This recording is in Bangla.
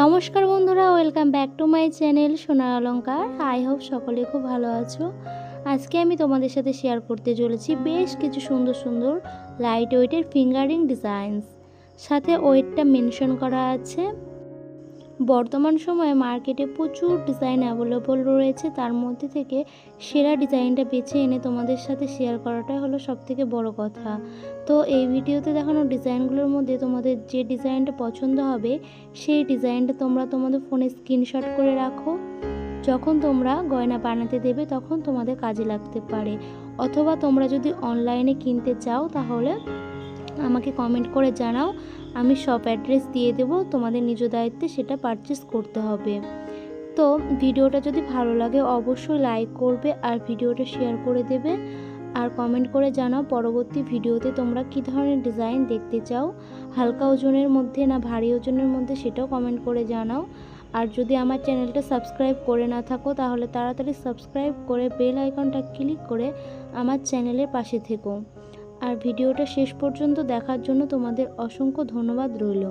নমস্কার বন্ধুরা welcome back to my channel সোনার অলঙ্কার আই হোপ সকলে খুব ভালো আছো। আজকে আমি তোমাদের সাথে শেয়ার করতে চলেছি বেশ কিছু সুন্দর সুন্দর লাইট ওয়েটের ফিঙ্গারিং ডিজাইনস সাথে ওয়েটটা মেনশন করা আছে। বর্তমান সময়ে মার্কেটে প্রচুর ডিজাইন অ্যাভেলেবল রয়েছে। তার মধ্যে থেকে সেরা ডিজাইনটা বেছে এনে তোমাদের সাথে শেয়ার করাটাই হলো সবথেকে বড় কথা। তো এই ভিডিওতে দেখানো ডিজাইনগুলোর মধ্যে তোমাদের যে ডিজাইনটা পছন্দ হবে, সেই ডিজাইনটা তোমরা তোমাদের ফোনে স্ক্রিনশট করে রাখো। যখন তোমরা গয়না বানাতে দেবে, তখন তোমাদের কাজে লাগতে পারে। অথবা তোমরা যদি অনলাইনে কিনতে চাও, তাহলে আমাকে কমেন্ট করে জানাও, আমি শপ অ্যাড্রেস দিয়ে দেব, তোমাদের নিজ দায়িত্বে সেটা পারচেস করতে হবে। তো ভিডিওটা যদি ভালো লাগে অবশ্যই লাইক করবে আর ভিডিওটা শেয়ার করে দেবে। আর কমেন্ট করে জানাও পরবর্তী ভিডিওতে তোমরা কী ধরনের ডিজাইন দেখতে চাও। হালকা ওজনের মধ্যে না ভারী ওজনের মধ্যে সেটাও কমেন্ট করে জানাও। আর যদি আমার চ্যানেলটা সাবস্ক্রাইব করে না থাকো, তাহলে তাড়াতাড়ি সাবস্ক্রাইব করে বেল আইকনটা ক্লিক করে আমার চ্যানেলের পাশে থেকো। আর ভিডিওটা শেষ পর্যন্ত দেখার জন্য তোমাদের অসংখ্য ধন্যবাদ রইল।